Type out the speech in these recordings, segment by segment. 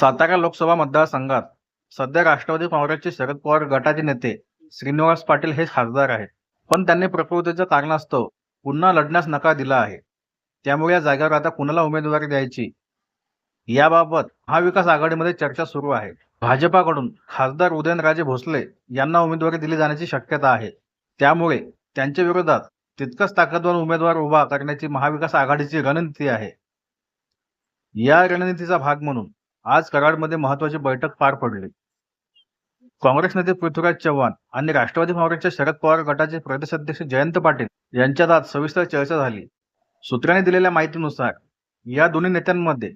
सातारा लोकसभा मतदारसंघात सध्या राष्ट्रवादी काँग्रेसचे शरद पवार गटाचे नेते श्रीनिवास पाटील हे खासदार आहेत. पण त्यांनी प्रकृतीच्या कारणास्तव पुन्हा लढण्यास नकार दिला आहे. त्यामुळे या जागेवर आता कुणाला उमेदवारी द्यायची? याबाबत महाविकास आघाडीमध्ये चर्चा सुरू आहे. भाजपाकडून खासदार उदयनराजे भोसले यांना उमेदवारी दिली जाण्याची शक्यता आहे. त्यामुळे त्यांच्या विरोधात तितकंच ताकदवान उमेदवार उभा करण्याची महाविकास आघाडीची रणनीती आहे. या रणनीतीचा भाग म्हणून आज कराडमध्ये महत्वाची बैठक पार पडली. काँग्रेस नेते पृथ्वीराज चव्हाण आणि राष्ट्रवादी काँग्रेसच्या शरद पवार गटाचे प्रदेशाध्यक्ष जयंत पाटील यांच्यात आज सविस्तर चर्चा झाली. सूत्रांनी दिलेल्या माहितीनुसार या दोन्ही नेत्यांमध्ये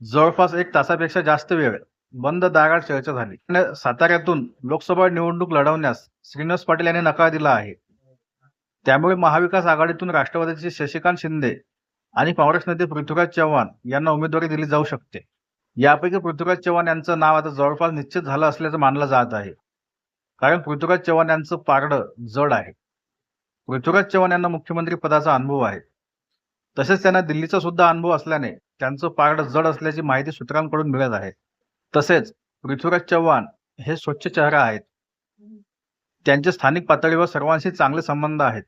जवळपास एक तासापेक्षा जास्त वेळ बंद दारात चर्चा झाली. आणि साताऱ्यातून लोकसभा निवडणूक लढवण्यास श्रीनिवास पाटील यांनी नकार दिला आहे. त्यामुळे महाविकास आघाडीतून राष्ट्रवादीचे शशिकांत शिंदे आणि काँग्रेस नेते पृथ्वीराज चव्हाण यांना उमेदवारी दिली जाऊ शकते. यापैकी पृथ्वीराज चव्हाण यांचं नाव आता जवळपास निश्चित झालं असल्याचं मानलं जात आहे. कारण पृथ्वीराज चव्हाण यांचं पारडं जड आहे. पृथ्वीराज चव्हाण यांना मुख्यमंत्री पदाचा अनुभव आहे. तसेच त्यांना दिल्लीचा सुद्धा अनुभव असल्याने त्यांचं पारडं जड असल्याची माहिती सूत्रांकडून मिळत आहे. तसेच पृथ्वीराज चव्हाण हे स्वच्छ चेहरा आहेत. त्यांचे स्थानिक पातळीवर सर्वांशी चांगले संबंध आहेत.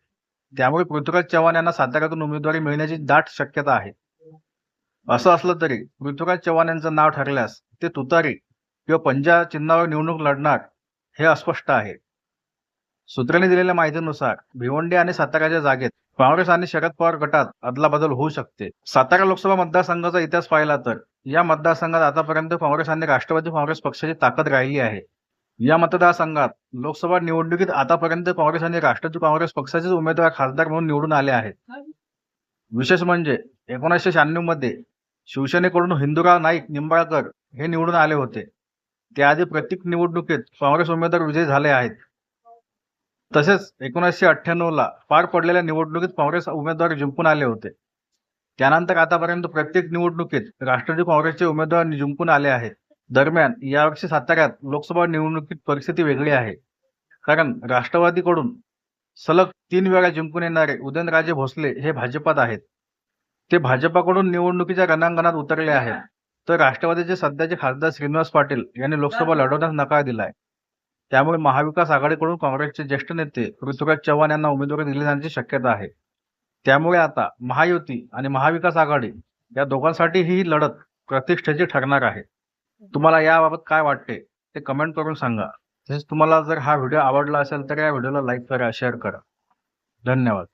त्यामुळे पृथ्वीराज चव्हाण यांना साताऱ्यातून उमेदवारी मिळण्याची दाट शक्यता आहे. असं असलं तरी पृथ्वीराज चव्हाण यांचं नाव ठरल्यास ते तुतारी किंवा पंजा चिन्हावर निवडणूक लढणार हे अस्पष्ट आहे. सूत्रांनी दिलेल्या माहितीनुसार भिवंडी आणि साताऱ्याच्या जागेत काँग्रेस आणि शरद पवार गटात अदलाबदल होऊ शकते. सातारा लोकसभा मतदारसंघाचा इतिहास पाहिला तर या मतदारसंघात आतापर्यंत काँग्रेस आणि राष्ट्रवादी काँग्रेस पक्षाची ताकद राहिली आहे. या मतदारसंघात लोकसभा निवडणुकीत आतापर्यंत काँग्रेस आणि राष्ट्रवादी काँग्रेस पक्षाचेच उमेदवार खासदार म्हणून निवडून आले आहेत. विशेष म्हणजे एकोणीसशे शहाण्णवमध्ये शिवसेनेकडून हिंदुराव नाईक निंबाळकर हे निवडून आले होते. त्याआधी प्रत्येक निवडणुकीत काँग्रेस उमेदवार विजयी झाले आहेत. तसेच एकोणीसशे अठ्ठ्याण्णव ला पार पडलेल्या निवडणुकीत काँग्रेस उमेदवार जिंकून आले होते. त्यानंतर आतापर्यंत प्रत्येक निवडणुकीत राष्ट्रवादी काँग्रेसचे उमेदवार जिंकून आले आहेत. दरम्यान यावर्षी साताऱ्यात लोकसभा निवडणुकीत परिस्थिती वेगळी आहे. कारण राष्ट्रवादीकडून सलग तीन वेळा जिंकून येणारे उदयनराजे भोसले हे भाजपात आहेत. ते भाजपाकडून निवडणुकीच्या रणांगणात उतरले आहेत. तर राष्ट्रवादीचे सध्याचे खासदार श्रीनिवास पाटील यांनी लोकसभा लढवण्यास नकार दिलाय. त्यामुळे महाविकास आघाडीकडून काँग्रेसचे ज्येष्ठ नेते पृथ्वीराज चव्हाण यांना उमेदवारी दिली जाण्याची शक्यता आहे. त्यामुळे आता महायुती आणि महाविकास आघाडी या दोघांसाठी ही लढत प्रतिष्ठेची ठरणार आहे. तुम्हाला याबाबत काय वाटते ते कमेंट करून सांगा. तसेच तुम्हाला जर हा व्हिडिओ आवडला असेल तर या व्हिडिओला लाईक करा शेअर करा. धन्यवाद.